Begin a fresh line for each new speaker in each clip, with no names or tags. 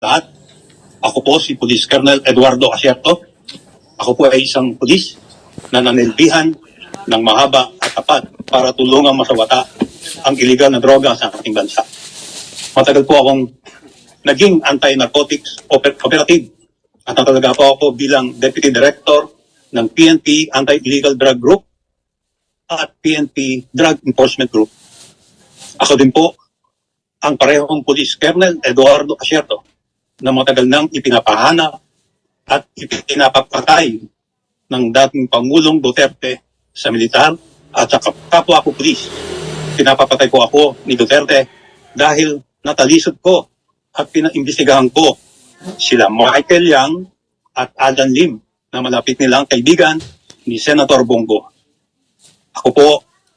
lahat. Ako po si Police Colonel Eduardo Acierto. Ako po ay isang pulis na nanilbihan ng mahaba at tapat para tulungang masawata ang iligal na droga sa ating bansa. Matagal po akong naging anti-narcotics oper- operative at natalaga po ako bilang Deputy Director ng PNP Anti-Illegal Drug Group at PNP Drug Enforcement Group. Ako din po ang parehong Police Colonel Eduardo Acierto na matagal nang ipinapahanap at ipinapapatay ng dating Pangulong Duterte sa militar at sa kap- kapwa ko pulis. Pinapapatay ko ako ni Duterte dahil natalisod ko at pinaimbestigahan ko sila Michael Yang at Alan Lim na malapit nilang kaibigan ni Senator Bongo. Ako po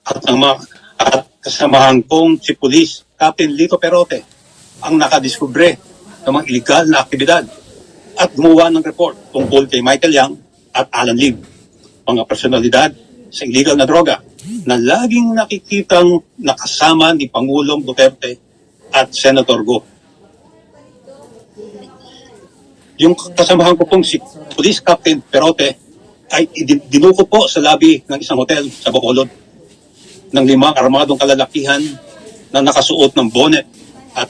at ang mga at kasamahan kong si Police Captain Lito Perote ang nakadiskubre ng mga illegal na aktibidad at gumawa ng report tungkol kay Michael Yang at Alan Lim, mga personalidad sa illegal na droga na laging nakikitang nakasama ni Pangulong Duterte at Senator Go. Yung kasamahan ko pong si Police Captain Perote ay dinuko po sa lobby ng isang hotel sa Bacolod ng limang armadong kalalakihan na nakasuot ng bonnet at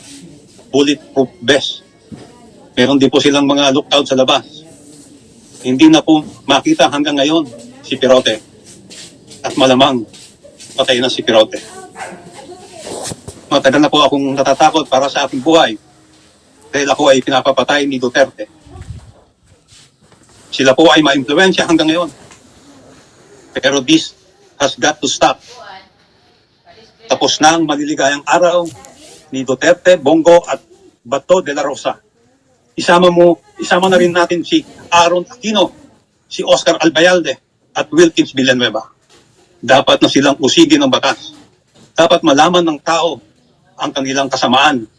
bulletproof vest. Meron din po silang mga lookout sa labas. Hindi na po makita hanggang ngayon si Pirote. At malamang patay na si Pirote. Matagal na po akong natatakot para sa aking buhay dahil ako ay pinapapatay ni Duterte. Sila po ay ma-impluensya hanggang ngayon. Pero this has got to stop. Tapos na ang maliligayang araw ni Duterte, Bongo at Bato de la Rosa. Isama mo, isama na rin natin si Aaron Aquino, si Oscar Albayalde at Wilkins Villanueva. Dapat na silang usigin ng batas. Dapat malaman ng tao ang kanilang kasamaan.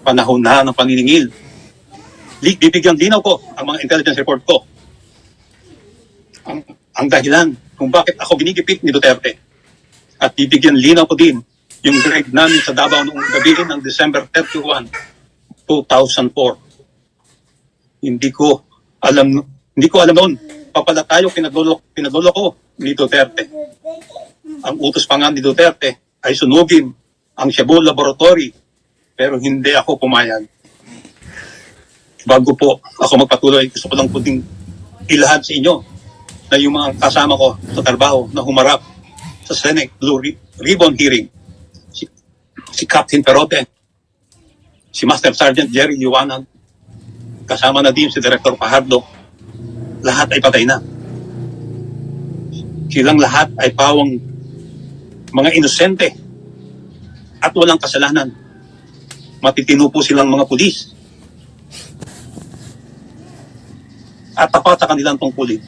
Panahon na ng paniningil. Bibigyan linaw ko ang mga intelligence report ko. Ang, ang dahilan kung bakit ako ginigipit ni Duterte at bibigyan linaw ko din yung grade namin sa Davao noong gabi ng December 31, 2004. Hindi ko alam, hindi ko alam noon. Papala tayo pinaglolo, pinaglolo ko ni Duterte. Ang utos pa nga ni Duterte ay sunugin ang Cebu Laboratory pero hindi ako pumayag. Bago po ako magpatuloy, gusto ko lang ding ilahad sa inyo na yung mga kasama ko sa trabaho na humarap sa Senate Blue Ri- Ribbon hearing. Si, si Captain Perote, si Master Sergeant Jerry Liwanag, kasama na din si Director Pajardo, lahat ay patay na. Silang lahat ay pawang mga inosente at walang kasalanan. Matitino po silang mga pulis. At tapat sa kanilang tungkulin.